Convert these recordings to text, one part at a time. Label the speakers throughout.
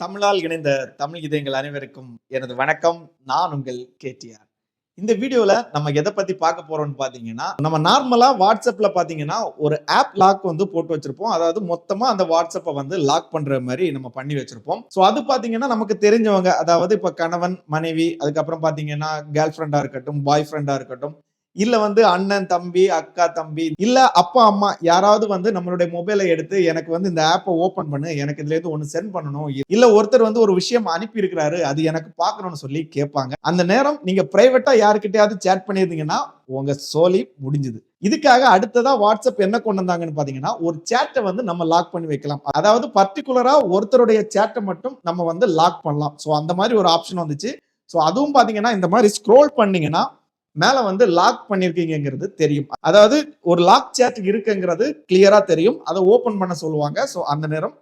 Speaker 1: தமிழால் இணைந்த தமிழ் இதயங்கள் அனைவருக்கும் எனது வணக்கம். நான் உங்கள் கேடிஆர். இந்த வீடியோல நம்ம எதை பத்தி பார்க்க போறோம்னு பாத்தீங்கன்னா நம்ம நார்மலா வாட்ஸ்அப்ல பாத்தீங்கன்னா ஒரு ஆப் லாக் வந்து போட்டு வச்சிருப்போம். அதாவது மொத்தமா அந்த வாட்ஸ்அப்பை வந்து லாக் பண்ற மாதிரி நம்ம பண்ணி வச்சிருப்போம். ஸோ அது பாத்தீங்கன்னா நமக்கு தெரிஞ்சவங்க அதாவது இப்ப கணவன் மனைவி அதுக்கப்புறம் பாத்தீங்கன்னா கேர்ள் ஃப்ரெண்டா இருக்கட்டும் பாய் ஃப்ரெண்டா இருக்கட்டும் இல்ல வந்து அண்ணன் தம்பி அக்கா தம்பி இல்ல அப்பா அம்மா யாராவது வந்து நம்மளுடைய மொபைலை எடுத்து எனக்கு வந்து இந்த ஆப்பை ஓபன் பண்ணு எனக்கு இதுல இருந்து ஒன்னு சென்ட் பண்ணணும். இல்ல ஒருத்தர் வந்து ஒரு விஷயம் அனுப்பி இருக்கிறாரு அது எனக்கு பாக்கணும்னு சொல்லி கேட்பாங்க. அந்த நேரம் நீங்க பிரைவேட்டா யாருக்கிட்டயாவது சேட் பண்ணியிருந்தீங்கன்னா உங்க சோலி முடிஞ்சுது. இதுக்காக அடுத்ததா வாட்ஸ்அப் என்ன கொண்டு வந்தாங்கன்னு பாத்தீங்கன்னா ஒரு சேட்டை வந்து நம்ம லாக் பண்ணி வைக்கலாம். அதாவது பர்டிகுலரா ஒருத்தருடைய சேட்டை மட்டும் நம்ம வந்து லாக் பண்ணலாம். ஸோ அந்த மாதிரி ஒரு ஆப்ஷன் வந்துச்சு. ஸோ அதுவும் பாத்தீங்கன்னா இந்த மாதிரி ஸ்க்ரோல் பண்ணீங்கன்னா மேலே வந்து லாக் பண்ணியிருக்கீங்கிறது தெரியும். அதாவது ஒரு லாக் சேட் இருக்குங்கிறது கிளியராக தெரியும். அதை ஓப்பன் பண்ண சொல்லுவாங்க. ஸோ அந்த நேரம்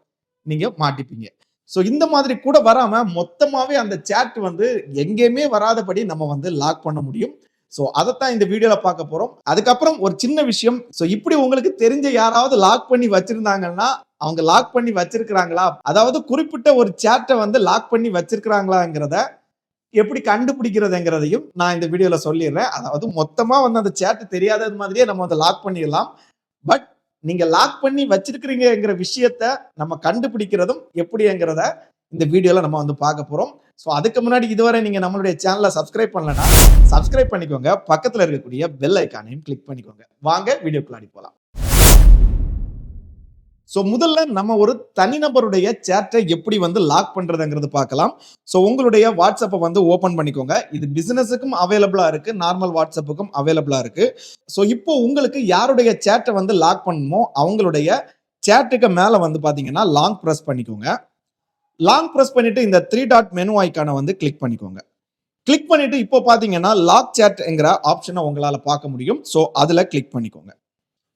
Speaker 1: நீங்கள் மாட்டிப்பீங்க. ஸோ இந்த மாதிரி கூட வராமல் மொத்தமாகவே அந்த சேட் வந்து எங்கேயுமே வராதபடி நம்ம வந்து லாக் பண்ண முடியும். ஸோ அதைத்தான் இந்த வீடியோவில் பார்க்க போகிறோம் அதுக்கப்புறம் ஒரு சின்ன விஷயம். ஸோ இப்படி உங்களுக்கு தெரிஞ்ச யாராவது லாக் பண்ணி வச்சுருந்தாங்கன்னா அவங்க லாக் பண்ணி வச்சிருக்கிறாங்களா? அதாவது குறிப்பிட்ட ஒரு சேட்டை வந்து லாக் பண்ணி வச்சிருக்கிறாங்களாங்கிறத எப்படி கண்டுபிடிக்கிறதுங்கிறதையும் நான் இந்த வீடியோவில் சொல்லிடுறேன். அதாவது மொத்தமாக வந்து அந்த சேட்டு தெரியாதது மாதிரியே நம்ம வந்து லாக் பண்ணிடலாம். பட் நீங்கள் லாக் பண்ணி வச்சிருக்கிறீங்கிற விஷயத்த நம்ம கண்டுபிடிக்கிறதும் எப்படிங்கிறத இந்த வீடியோவில் நம்ம வந்து பார்க்க போகிறோம் ஸோ அதுக்கு முன்னாடி இதுவரை நீங்கள் நம்மளுடைய சேனலை சப்ஸ்கிரைப் பண்ணலன்னா சப்ஸ்கிரைப் பண்ணிக்கோங்க. பக்கத்தில் இருக்கக்கூடிய பெல் ஐக்கானையும் கிளிக் பண்ணிக்கோங்க. வாங்க வீடியோக்குள்ளாடி போகலாம் ஸோ முதல்ல நம்ம ஒரு தனிநபருடைய சேட்டை எப்படி வந்து லாக் பண்ணுறதுங்கிறது பார்க்கலாம். ஸோ உங்களுடைய வாட்ஸ்அப்பை வந்து ஓப்பன் பண்ணிக்கோங்க. இது பிஸ்னஸுக்கும் அவைலபிளாக இருக்குது நார்மல் வாட்ஸ்அப்புக்கும் அவைலபிளாக இருக்குது ஸோ இப்போ உங்களுக்கு யாருடைய சேட்டை வந்து லாக் பண்ணணுமோ அவங்களுடைய சேட்டுக்கு மேலே வந்து பார்த்தீங்கன்னா லாங் ப்ரெஸ் பண்ணிக்கோங்க. லாங் ப்ரெஸ் பண்ணிட்டு இந்த த்ரீ டாட் மெனு ஐக்கானை வந்து கிளிக் பண்ணிக்கோங்க. கிளிக் பண்ணிட்டு இப்போ பார்த்தீங்கன்னா லாக் சேட்ங்கிற ஆப்ஷனை உங்களால் பார்க்க முடியும். ஸோ அதில் கிளிக் பண்ணிக்கோங்க.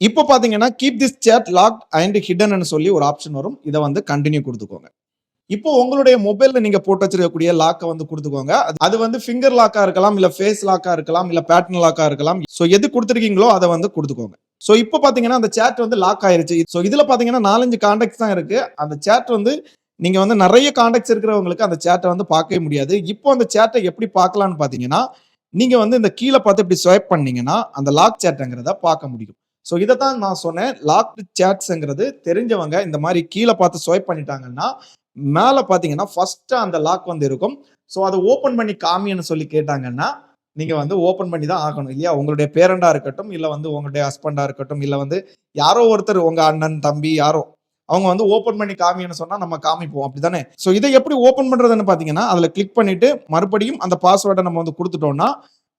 Speaker 1: இப்போ பார்த்தீங்கன்னா keep this chat lock and ஹிடன்னு சொல்லி ஒரு ஆப்ஷன் வரும். இதை வந்து கண்டினியூ கொடுத்துக்கோங்க. இப்போ உங்களுடைய மொபைல்ல நீங்க போட்டு வச்சிருக்கக்கூடிய லாக்கை வந்து கொடுத்துக்கோங்க. அது- வந்து ஃபிங்கர் லாக்கா இருக்கலாம் இல்ல ஃபேஸ் லாக்கா இருக்கலாம் இல்ல பேட்டர்ன் லாக்கா இருக்கலாம். ஸோ எது கொடுத்துருக்கீங்களோ அதை வந்து கொடுத்துக்கோங்க. ஸோ இப்போ பாத்தீங்கன்னா அந்த சேட் வந்து லாக் ஆயிருச்சு. ஸோ இதுல பாத்தீங்கன்னா நாலஞ்சு காண்டாக்ட்ஸ் தான் இருக்கு. அந்த சேட் வந்து நீங்க வந்து நிறைய காண்டாக்ட்ஸ் இருக்கிறவங்களுக்கு அந்த சேட்டை வந்து பார்க்கவே முடியாது. இப்போ அந்த சேட்டை எப்படி பார்க்கலாம்னு பாத்தீங்கன்னா நீங்க வந்து இந்த கீழே பார்த்து இப்படி ஸ்வைப் பண்ணீங்கன்னா அந்த லாக் சேட்டுங்கிறத பார்க்க முடியும். ஸோ இதை தான் நான் சொன்னேன். லாக்டு சேட்ஸுங்கிறது தெரிஞ்சவங்க இந்த மாதிரி கீழே பார்த்து ஸ்வைப் பண்ணிட்டாங்கன்னா மேலே பார்த்தீங்கன்னா ஃபர்ஸ்ட் அந்த லாக் வந்து இருக்கும். ஸோ அதை ஓப்பன் பண்ணி காமின்னு சொல்லி கேட்டாங்கன்னா நீங்கள் வந்து ஓப்பன் பண்ணி தான் ஆகணும் இல்லையா? உங்களுடைய பேரண்டாக இருக்கட்டும் இல்லை வந்து உங்களுடைய ஹஸ்பண்டாக இருக்கட்டும் இல்லை வந்து யாரோ ஒருத்தர் உங்கள் அண்ணன் தம்பி யாரோ அவங்க வந்து ஓப்பன் பண்ணி காமின்னு சொன்னால் நம்ம காமிப்போம். அப்படி தானே ஸோ இதை எப்படி ஓப்பன் பண்ணுறதுன்னு பார்த்தீங்கன்னா அதில் கிளிக் பண்ணிட்டு மறுபடியும் அந்த பாஸ்வேர்டை நம்ம வந்து கொடுத்துட்டோம்னா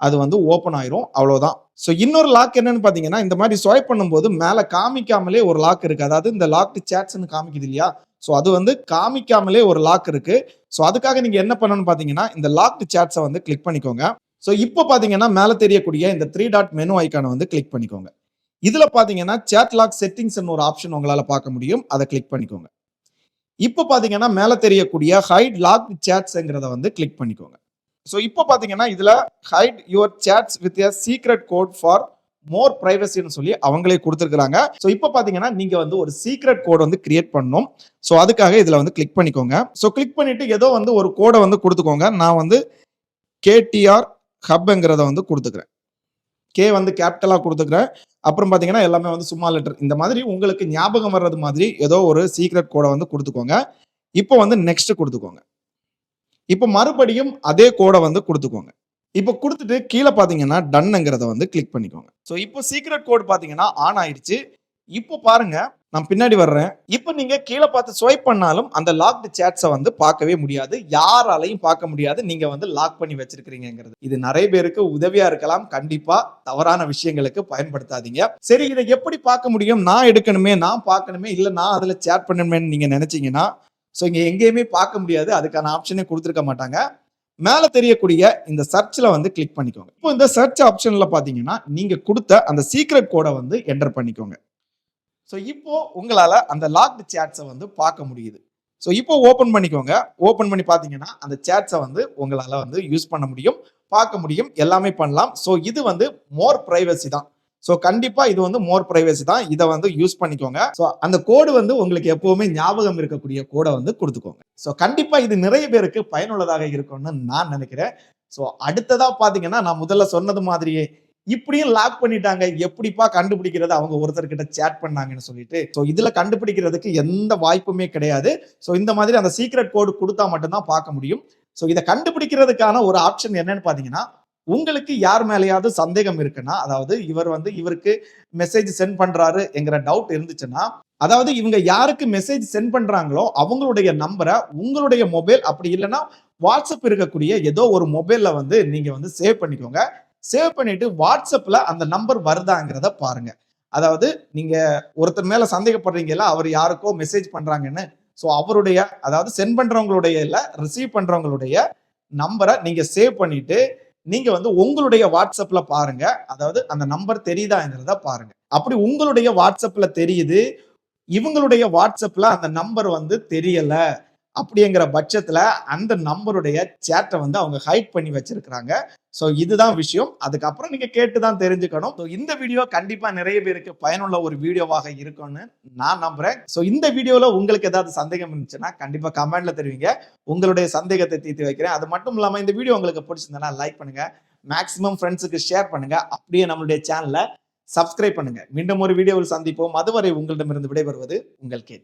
Speaker 1: அது வந்து ஓப்பன் ஆயிரும். அவ்வளவுதான். ஸோ இன்னொரு லாக் என்னன்னு பார்த்தீங்கன்னா இந்த மாதிரி ஸ்வைப் பண்ணும்போது மேலே காமிக்காமலே ஒரு லாக் இருக்கு. அதாவது இந்த லாக்டு சேட்ஸ்னு காமிக்குது இல்லையா? ஸோ அது வந்து காமிக்காமலே ஒரு லாக் இருக்கு. ஸோ அதுக்காக நீங்க என்ன பண்ணணும்னு பார்த்தீங்கன்னா இந்த லாக் சேட்ஸை வந்து கிளிக் பண்ணிக்கோங்க. ஸோ இப்போ பார்த்தீங்கன்னா மேலே தெரியக்கூடிய இந்த த்ரீ டாட் மெனு ஐக்கானை வந்து கிளிக் பண்ணிக்கோங்க. இதுல பார்த்தீங்கன்னா சேட் லாக் செட்டிங்ஸ் ஒரு ஆப்ஷன் உங்களால பார்க்க முடியும். அதை கிளிக் பண்ணிக்கோங்க. இப்போ பார்த்தீங்கன்னா மேலே தெரியக்கூடிய ஹைட் லாக் சேட்ஸ்ங்கிறத வந்து கிளிக் பண்ணிக்கோங்க. ஸோ இப்போ பார்த்தீங்கன்னா இதில் hide your chats with a secret code for more ப்ரைவசின்னு சொல்லி அவங்களே கொடுத்துருக்குறாங்க. ஸோ இப்போ பார்த்தீங்கன்னா நீங்கள் வந்து ஒரு சீக்ரெட் கோட் வந்து கிரியேட் பண்ணணும். ஸோ அதுக்காக இதில் வந்து கிளிக் பண்ணிக்கோங்க. ஸோ கிளிக் பண்ணிவிட்டு ஏதோ வந்து ஒரு கோடை வந்து கொடுத்துக்கோங்க. நான் வந்து கேடிஆர் ஹப்ங்கிறத வந்து கொடுத்துக்கிறேன். கே வந்து கேபிட்டலாக கொடுத்துக்கிறேன். அப்புறம் பார்த்தீங்கன்னா எல்லாமே வந்து சும்மா லெட்டர் இந்த மாதிரி உங்களுக்கு ஞாபகம் வர்றது மாதிரி ஏதோ ஒரு சீக்ரெட் கோடை வந்து கொடுத்துக்கோங்க. இப்போ வந்து நெக்ஸ்ட் கொடுத்துக்கோங்க. இப்போ மறுபடியும் அதே கோடை வந்து கொடுத்துக்கோங்க. இப்போ கொடுத்துட்டு கீழே பார்த்தீங்கன்னா டன்னுங்கிறத வந்து கிளிக் பண்ணிக்கோங்க. ஸோ இப்போ சீக்ரெட் கோட் பார்த்தீங்கன்னா ஆன் ஆயிடுச்சு. இப்போ பாருங்க நான் பின்னாடி வர்றேன். இப்போ நீங்க கீழே பார்த்து ஸ்வைப் பண்ணாலும் அந்த லாக்டு சேட்ஸை வந்து பார்க்கவே முடியாது. யாராலையும் பார்க்க முடியாது. நீங்க வந்து லாக் பண்ணி வச்சிருக்கிறீங்கிறது இது நிறைய பேருக்கு உதவியா இருக்கலாம். கண்டிப்பா தவறான விஷயங்களுக்கு பயன்படுத்தாதீங்க. சரி இதை எப்படி பார்க்க முடியும்? நான் எடுக்கணுமே நான் பார்க்கணுமே இல்லை நான் அதில் சேட் பண்ணணுமேன்னு நீங்க நினைச்சீங்கன்னா ஸோ இங்கே எங்கேயுமே பார்க்க முடியாது. அதுக்கான ஆப்ஷனே கொடுத்துருக்க மாட்டாங்க. மேலே தெரியக்கூடிய இந்த சர்ச்ல வந்து கிளிக் பண்ணிக்கோங்க. இப்போ இந்த சர்ச் ஆப்ஷனில் பார்த்தீங்கன்னா நீங்கள் கொடுத்த அந்த சீக்ரெட் கோடை வந்து என்டர் பண்ணிக்கோங்க. ஸோ இப்போ உங்களால் அந்த லாக்டு சேட்ஸை வந்து பார்க்க முடியுது. ஸோ இப்போ ஓப்பன் பண்ணிக்கோங்க. ஓப்பன் பண்ணி பார்த்தீங்கன்னா அந்த சேட்ஸை வந்து உங்களால் வந்து யூஸ் பண்ண முடியும் பார்க்க முடியும் எல்லாமே பண்ணலாம். ஸோ இது வந்து மோர் ப்ரைவசி தான். ஸோ கண்டிப்பா இது வந்து மோர் பிரைவசி தான். இதை வந்து யூஸ் பண்ணிக்கோங்க. ஸோ அந்த கோடு வந்து உங்களுக்கு எப்பவுமே ஞாபகம் இருக்கக்கூடிய கோடை வந்து கொடுத்துக்கோங்க. ஸோ கண்டிப்பா இது நிறைய பேருக்கு பயனுள்ளதாக இருக்கும்னு நான் நினைக்கிறேன். ஸோ அடுத்ததா பாத்தீங்கன்னா நான் முதல்ல சொன்னது மாதிரியே இப்படியும் லாக் பண்ணிட்டாங்க. எப்படிப்பா கண்டுபிடிக்கிறது? அவங்க ஒருத்தர்கிட்ட சேட் பண்ணாங்கன்னு சொல்லிட்டு. ஸோ இதுல கண்டுபிடிக்கிறதுக்கு எந்த வாய்ப்புமே கிடையாது. ஸோ இந்த மாதிரி அந்த சீக்ரெட் கோடு கொடுத்தா மட்டும்தான் பார்க்க முடியும். ஸோ இதை கண்டுபிடிக்கிறதுக்கான ஒரு ஆப்ஷன் என்னன்னு பாத்தீங்கன்னா உங்களுக்கு யார் மேலேயாவது சந்தேகம் இருக்குன்னா அதாவது இவர் வந்து இவருக்கு மெசேஜ் சென்ட் பண்றாரு என்கிற டவுட் இருந்துச்சுன்னா அதாவது இவங்க யாருக்கு மெசேஜ் சென்ட் பண்றாங்களோ அவங்களுடைய நம்பரை உங்களுடைய மொபைல் அப்படி இல்லைன்னா வாட்ஸ்அப் இருக்கக்கூடிய ஏதோ ஒரு மொபைல்ல வந்து நீங்க வந்து சேவ் பண்ணிக்கோங்க. சேவ் பண்ணிட்டு வாட்ஸ்அப்ல அந்த நம்பர் வருதாங்கிறத பாருங்க. அதாவது நீங்க ஒருத்தர் மேல சந்தேகப்படுறீங்களா அவர் யாருக்கோ மெசேஜ் பண்றாங்கன்னு ஸோ அவருடைய அதாவது சென்ட் பண்றவங்களுடைய இல்லை ரிசீவ் பண்றவங்களுடைய நம்பரை நீங்க சேவ் பண்ணிட்டு நீங்க வந்து உங்களுடைய வாட்ஸ்அப்ல பாருங்க. அதாவது அந்த நம்பர் தெரியுதாங்கிறத பாருங்க. அப்படி உங்களுடைய வாட்ஸ்அப்ல தெரியுது. இவங்களுடைய வாட்ஸ்அப்ல அந்த நம்பர் வந்து தெரியல. அப்படிங்கிற பட்சத்தில் அந்த நம்பருடைய சேட்டை வந்து அவங்க ஹைட் பண்ணி வச்சிருக்கிறாங்க. ஸோ இதுதான் விஷயம். அதுக்கப்புறம் நீங்கள் கேட்டு தான் தெரிஞ்சுக்கணும். ஸோ இந்த வீடியோ கண்டிப்பாக நிறைய பேருக்கு பயனுள்ள ஒரு வீடியோவாக இருக்கும்னு நான் நம்புகிறேன் ஸோ இந்த வீடியோவில் உங்களுக்கு ஏதாவது சந்தேகம் இருந்துச்சுன்னா கண்டிப்பாக கமெண்ட்ல தெரிவிங்க. உங்களுடைய சந்தேகத்தை தீர்த்து வைக்கிறேன். அது மட்டும் இல்லாமல் இந்த வீடியோ உங்களுக்கு பிடிச்சிருந்தனா லைக் பண்ணுங்கள் மேக்ஸிமம் ஃப்ரெண்ட்ஸுக்கு ஷேர் பண்ணுங்கள் அப்படியே நம்மளுடைய சேனலை சப்ஸ்கிரைப் பண்ணுங்கள் மீண்டும் ஒரு வீடியோவில் சந்திப்போம். அதுவரை உங்களிடமிருந்து விடைபெறுவது உங்கள் கே.